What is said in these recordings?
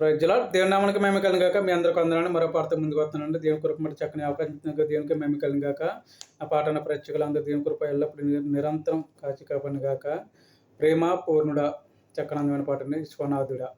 ప్రజల దేవుని నామానికి మేము కాక మీ అందరికీ అందరూ మరో పాటతో ముందుకు వస్తున్నాను దేవుని కృప మరి చక్కని అవకాశం దేవునికి మేము కలిగాక ఆ పాటన ప్రేక్షకులందరూ దేవుని కృప ఎల్లప్పుడూ నిరంతరం కాచి కాపని కాక ప్రేమ పూర్ణుడ చక్కని అందమైన పాటని విశ్వనాథుడా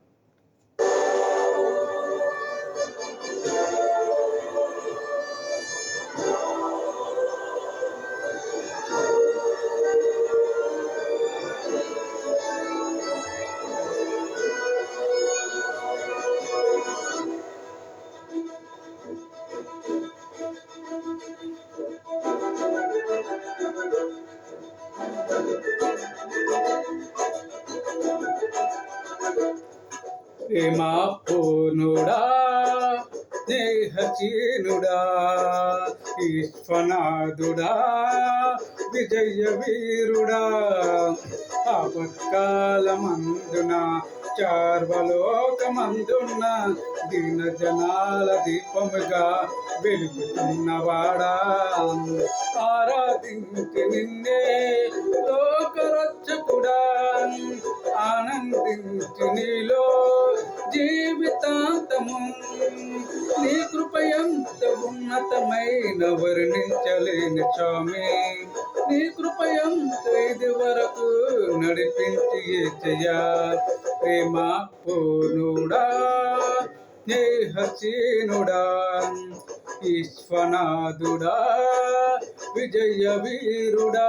ప్రేమ పూర్ణుడా స్నేహచీనుడా విశ్వనాథుడా విజయ వీరుడా ఆపత్కాలమందున చార్వలోకమందున్న దీన జనాల దీపముగా వెలుగుతున్నవాడా ఆరాధించి నిన్నే లోకరక్షకుడా ఆనందించి నీలో జీవితాంతము నీ కృపయంత ఉన్నతమైన వర్ణించలేని స్వామి. నీ కృపయంత ఇది వరకు నడిపించి చెయ్యా? ప్రేమ పూర్ణుడా స్నేహచీనుడా ఈశ్వనాథుడా విజయ వీరుడా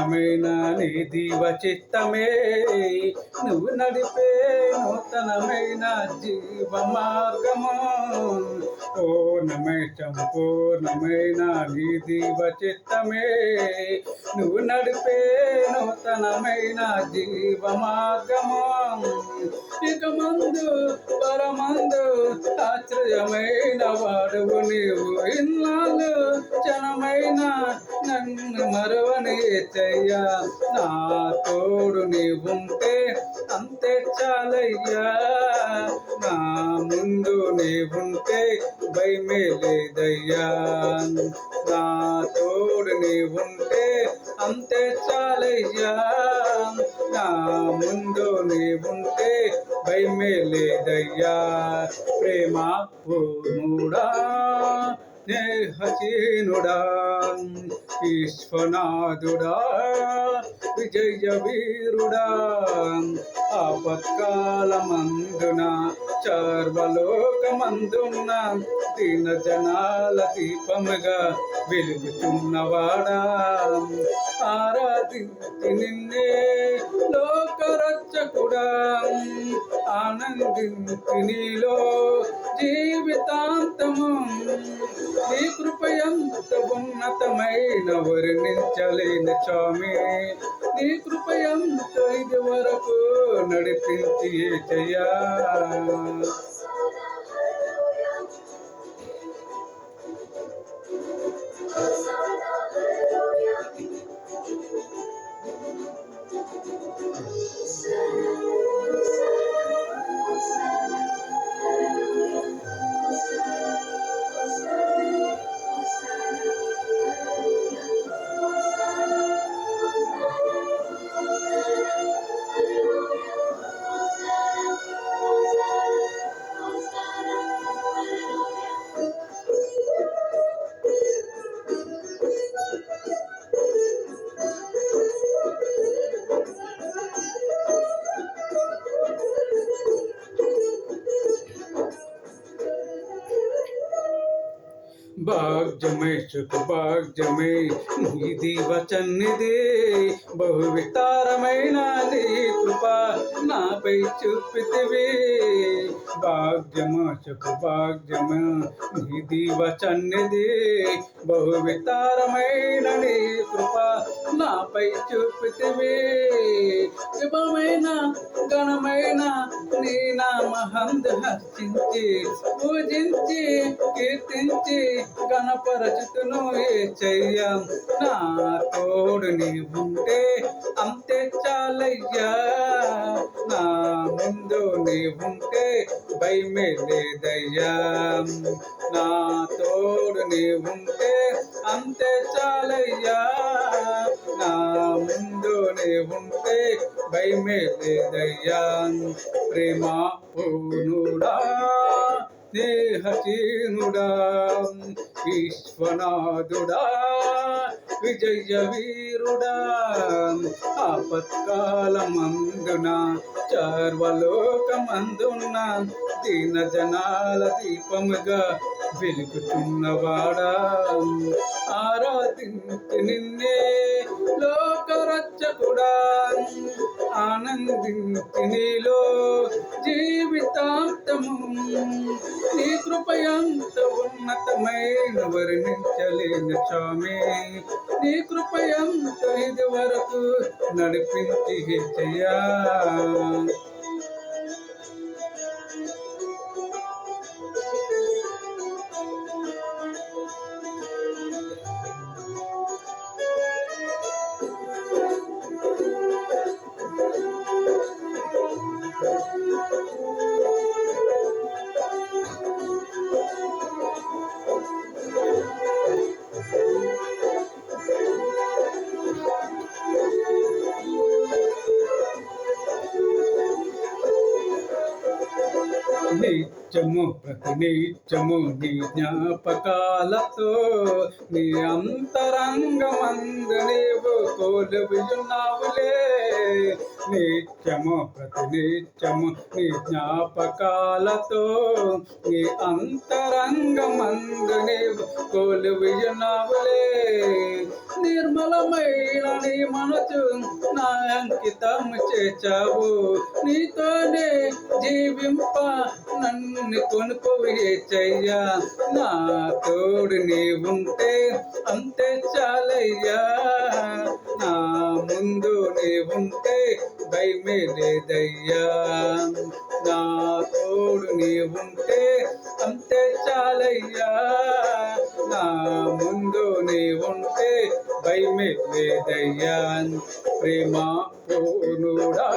సంపూర్ణమైన నీ దీవ చిత్తమే నువ్వు నడిపే నూతనమైన జీవ మార్గము పూర్ణమై సంపూర్ణమైన నీ దీవ చిత్తమే నువ్వు నడిపే నూతనమైన జీవ మార్గము ఇక మందు పరమందు ఆశ్రయమైన వాడువు నీవు. ఇన్నాళ్ళు జనమైన నన్ను మరవని చెయ్యా. నా తోడు నీవుంటే అంతే చాలయ్యా. నా ముందు నీవుంటే భయమే లేదయ్యా. నా తోడు నీవుంటే అంతే చాలయ్యా. నా ముందు నీవుంటే భయమే లేదయ్యా ప్రేమ పూర్ణుడా స్నేహచీనుడా. విశ్వనాథుడా విజయ వీరుడా ఆపత్కాలమందున చార్వలోకమందున్న దీన జనాల దీపముగా వెలుగుతున్నవాడా. ఆరాధించి నిన్నే లోకరక్షకుడా. ఆనందించి నీలో జీవితాంతము. నీ కృపయంత ఉన్నతమైన వర్ణించలేని స్వామి. నీ కృపయంత ఇది వరకు నడిపించి చెయ్యా? जमे भाग जमे निधि वचन दे बहु वितारमैना दे कृपा ना पै चुप भाग बाग जमा शुकबाग जमा निधि वचन दे बहु वितारमैना दे कृपा ना पै चुप देवे मैना ఘనమైన నీ నామహం హర్షించి పూజించి కీర్తించి గణపరచుతును ఏ చెయ్యం. నా తోడు నీ ఉంటే అంతే చాలయ్యా. నా ముందు నీ ఉంటే భయమే లేదయ్యా. నా తోడు నీ ఉంటే అంతే చాలయ్యా. నా ముందు నీ ఉంటే భయమే లేదయ్యా ప్రేమ పూనుడా స్నేహచీనుడా విశ్వనాథుడా విజయ వీరుడా ఆపత్కాలమందున చర్వలోకమందున దీన జనాల దీపముగా వెలుగుతున్నవాడా. ఆరాధించి నిన్న నీలో జీవితాంతము నీ కృపయంత ఉన్నతమైన వర్ణించలేని స్వామి. నీ కృపయంత ఇది వరకు నడిపించి చెయ్యా నిత్యము ప్రతి నిత్యము నీ జ్ఞాపకాలతో నీ అంతరంగమందు నీవు కోలున్నావులే నిత్యము ప్రతి నిత్యము నీ జ్ఞాపకాలతో నీ అంతరంగమందు నీవు కోలున్నావులే నిర్మలమైన నీ మనసు నా అంకితం చేచావు నీతోనే జీవింప నన్ను కొనుకు చెయ్యా నా తోడు నీ ఉంటే అంతే చాలయ్యా. నా ముందు నీ ఉంటే భయమే లేదయ్యా. ప్రేమ పూర్ణుడా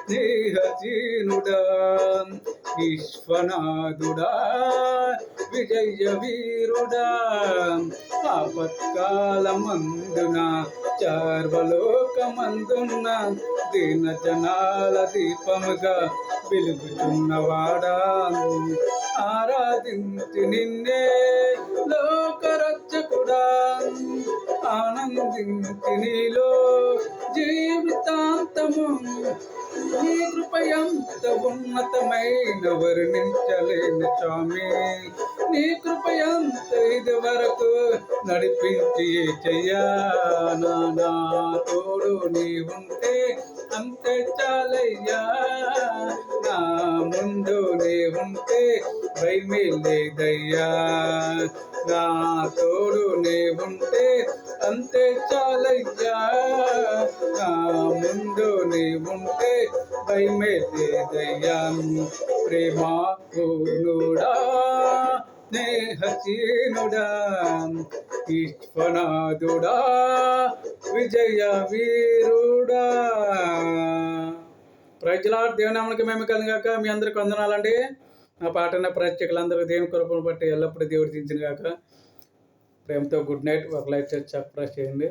స్నేహచీనుడా విశ్వనాథుడా విజయ వీరుడా ఆపత్కాలమందున చార్వలోకమందున్న దీన జనాల దీపముగా వెలుగుతున్నవాడా ఆరాధించి నిన్నే లోకరక్షకుడా ఆనందించి నీలో జీవితాంతము. నీ కృపయంత ఉన్నతమైన వర్ణించలేని స్వామి. నీ కృపయంత ఇది వరకు నడిపించి చెయ్యా? నా తోడు నీ ఉంటే అంతే చాలయ్యా. నా ముందునే ఉంటే భయమే లేదయ్యా. నా తోడునే ఉంటే అంతే చాలయ్యా. నా ముందునే ఉంటే భయమే లేదయ్యా. ప్రేమ పూర్ణుడా స్నేహచీనుడా ఈశ్వనాథుడా విజయ వీరుడా ప్రజలాడు దేవునామనికి మేము కలిగాక. మీ అందరికి వందనాలండి. నా పాటన ప్రేక్షకులందరూ దేవుని కృపను బట్టి ఎల్లప్పుడూ దేవుడు దించిన గాక. ప్రేమతో గుడ్ నైట్. ఒక లైట్ చేసి చేయండి.